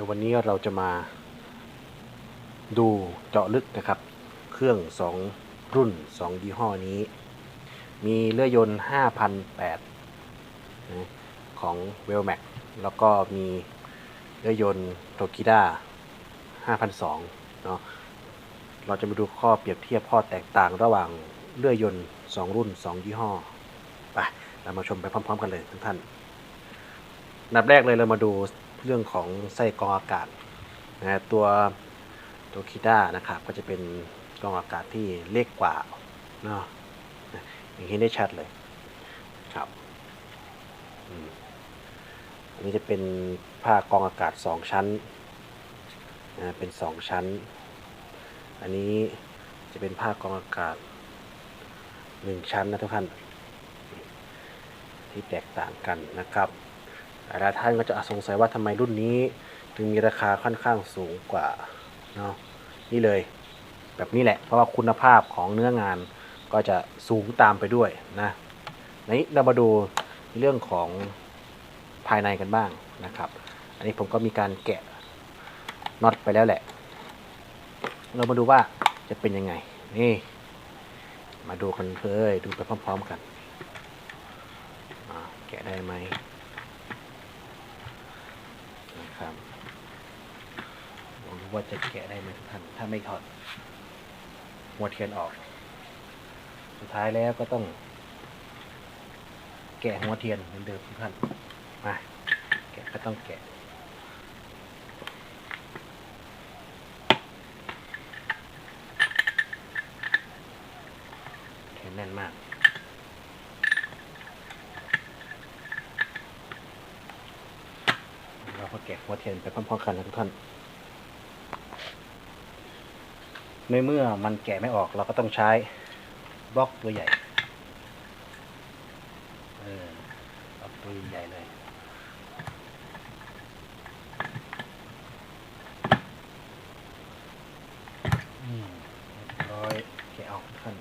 ดี๋ยววันนี้เราจะมาดูเจาะลึกนะครับ เครื่อง 2 รุ่น 2 ยี่ห้อนี้ มีเลื่อยยนต์ 5,008 ของ w e l m a x แล้วก็มีเลื่อยยนต์โตกิด้า5,002เนาะเราจะมาดูข้อเปรียบเทียบข้อแตกต่างระหว่างเลื่อยยนต์ 2 รุ่น 2 ยี่ห้อไปเรามาชมไปพร้อม ๆ กันเลยทุกท่านอันดับแรกเลยเรามาดู เรื่องของไส้กรองอากาศนะตัวตัวคิด้านะครับก็จะเป็นกรองอากาศที่เล็กกว่าเนาะอย่างนี้ได้ชัดเลยครับอันนี้จะเป็นผ้ากรองอากาศ 2 ชั้นนะเป็น 2 ชั้น อันนี้จะเป็นผ้ากรองอากาศ 1 ชั้นนะทุกท่านที่แตกต่างกันนะครับ หลายท่านก็จะสงสัยว่าทำไมรุ่นนี้ ถึงมีราคาค่อนข้างสูงกว่าเนาะนี่เลย แบบนี้แหละ เพราะว่าคุณภาพของเนื้องานก็จะสูงตามไปด้วยนะนี้เรามาดูเรื่องของภายในกันบ้างนะครับ อันนี้ผมก็มีการแกะน็อตไปแล้วแหละ เรามาดูว่าจะเป็นยังไง นี่ มาดูกันเลย ดูไปพร้อม ๆ กันอ่าแกะได้ไหม ครับผมรู้ว่าจะแกะได้ไหมทุกท่านถ้าไม่ถอดหัวเทียนออก สุดท้ายแล้วก็ต้อง แกะหัวเทียนเหมือนเดิมทุกท่านมาแกะก็ต้องแกะแขนแน่นมาก เราก็แกะหัวเทียนไปพร้อมๆกันนะทุกท่าน ในเมื่อมันแกะไม่ออกเราก็ต้องใช้บล็อกตัวใหญ่ เออบล็อกตัวใหญ่เลยอืมร้อยแกะออกท่าน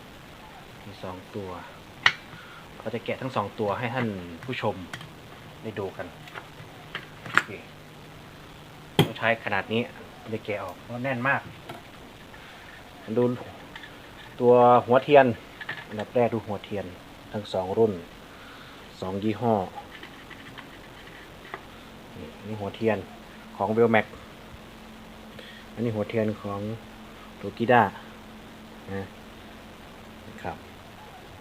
มีสองตัวเราจะแกะทั้งสองตัวให้ท่านผู้ชมได้ดูกัน โอเค ใช้ขนาดนี้มันจะแกะออกเพราะแน่นมาก ดูตัวหัวเทียนอันดับแรกดูหัวเทียนทั้งสองรุ่นสองยี่ห้อนี่นี่หัวเทียนของเวลแม็กอันนี้หัวเทียนของโตกิด้านะครับ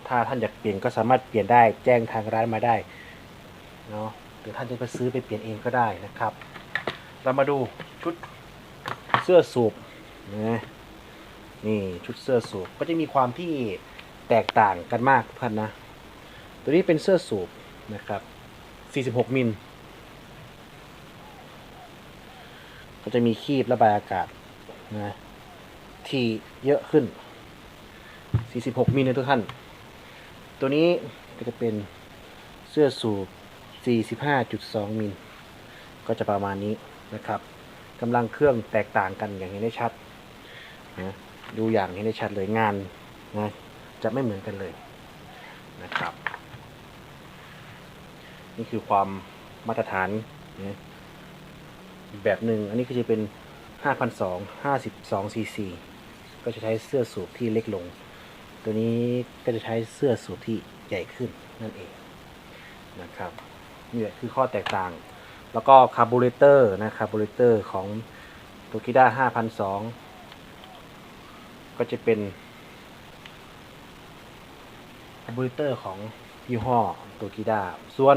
ถ้าท่านอยากเปลี่ยนก็สามารถเปลี่ยนได้แจ้งทางร้านมาได้เนาะหรือท่านจะไปซื้อไปเปลี่ยนเองก็ได้นะครับ เรามาดูชุดเสื้อสูบนะนี่ชุดเสื้อสูบก็จะมีความที่แตกต่างกันมากทุกท่านนะ ตัวนี้เป็นเสื้อสูบนะครับ 46 มิล ก็จะมีคีบระบายอากาศนะที่เยอะขึ้น 46 มิลนะทุกท่าน ตัวนี้ก็จะเป็นเสื้อสูบ 45.2 มิล ก็จะประมาณนี้ นะครับกำลังเครื่องแตกต่างกันอย่างเห็นได้ชัดนะดูอย่างเห็นได้ชัดเลยงานนะจะไม่เหมือนกันเลยนะครับ นี่คือความมาตรฐานนะแบบหนึ่งอันนี้ก็จะเป็น 5,200 52ซีซีก็จะใช้เสื้อสูบที่เล็กลง ตัวนี้ก็จะใช้เสื้อสูบที่ใหญ่ขึ้นนั่นเองนะครับนี่แหละคือข้อแตกต่าง แล้วก็คาร์บูเรเตอร์นะคาร์บูเรเตอร์ของโตกิด้า5,002 ก็จะเป็นคาร์บูเรเตอร์ของยี่ห้อโตกิด้าส่วน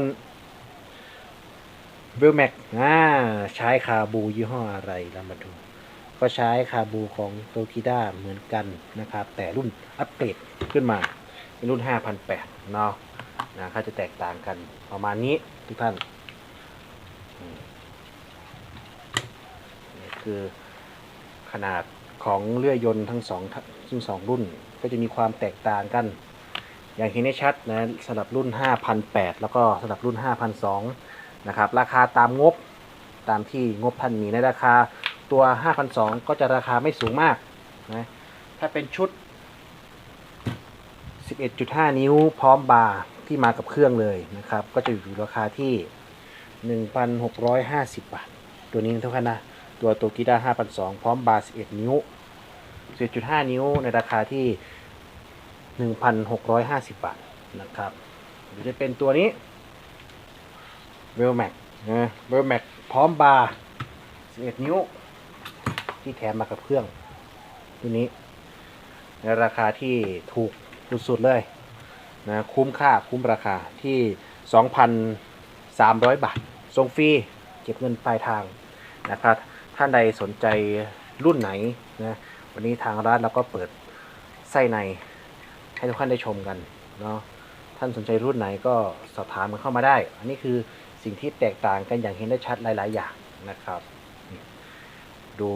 เวลแม็กอ่าใช้คาบูยี่ห้ออะไรเรามาดูก็ใช้คาบูของโตกิด้าเหมือนกันนะครับ แต่รุ่นอัปเกรดขึ้นมา เป็นรุ่น5,800เนาะนะก็จะแตกต่างกันประมาณนี้ทุกท่านอืมนี่ คือขนาดของเลื่อยยนต์ทั้งสองทั้งสองรุ่น ก็จะมีความแตกต่างกัน อย่างเห็นได้ชัดนะสำหรับรุ่น5,800แล้วก็สำหรับรุ่น5,200นะครับ ราคาตามงบตามที่งบท่านมีในราคาตัว5,200ก็จะราคาไม่สูงมากนะถ้าเป็นชุด 11.5 นิ้วพร้อมบาร์ที่มากับเครื่องเลยนะครับ ก็จะอยู่ราคาที่ 1,650 บาท ตัวนี้นะทุกท่านนะ ตัวโตกิด้า5,200 พร้อมบาร์ 11 นิ้ว11.5นิ้วในราคาที่ 1,650 บาทนะครับหรือจะเป็นตัวนี้เวลแม็กนะเวลแม็กพร้อมบาร์ 11 นิ้ว ที่แถมมากับเครื่อง ตัวนี้ ในราคาที่ถูกสุดๆเลยนะคุ้มค่าคุ้มราคาที่ 2,300 บาทส่งฟรี เก็บเงินปลายทางนะครับ ท่านใดสนใจรุ่นไหนนะวันนี้ทางร้านเราก็เปิดไส้ในให้ทุกท่านได้ชมกันเนาะท่านสนใจรุ่นไหนก็สอบถามกันเข้ามาได้ อันนี้คือสิ่งที่แตกต่างกันอย่างเห็นได้ชัดหลาย ๆ อย่างนะครับ ดู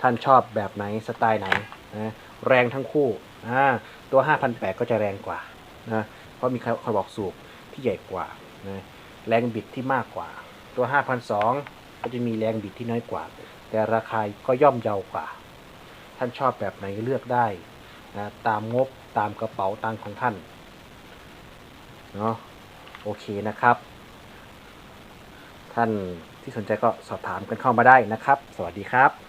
ท่านชอบแบบไหนสไตล์ไหนนะแรงทั้งคู่อ่าตัว 5,800 ก็จะแรงกว่านะเพราะมีคอยบอกสูบที่ใหญ่กว่านะแรงบิดที่มากกว่าตัว 5,200 ก็จะมีแรงบิดที่น้อยกว่า แต่ราคาก็ย่อมเยาวกว่า ท่านชอบแบบไหนเลือกได้นะตามงบตามกระเป๋าตังค์ของท่านเนาะโอเคนะครับ ท่านที่สนใจก็สอบถามกันเข้ามาได้นะครับ สวัสดีครับ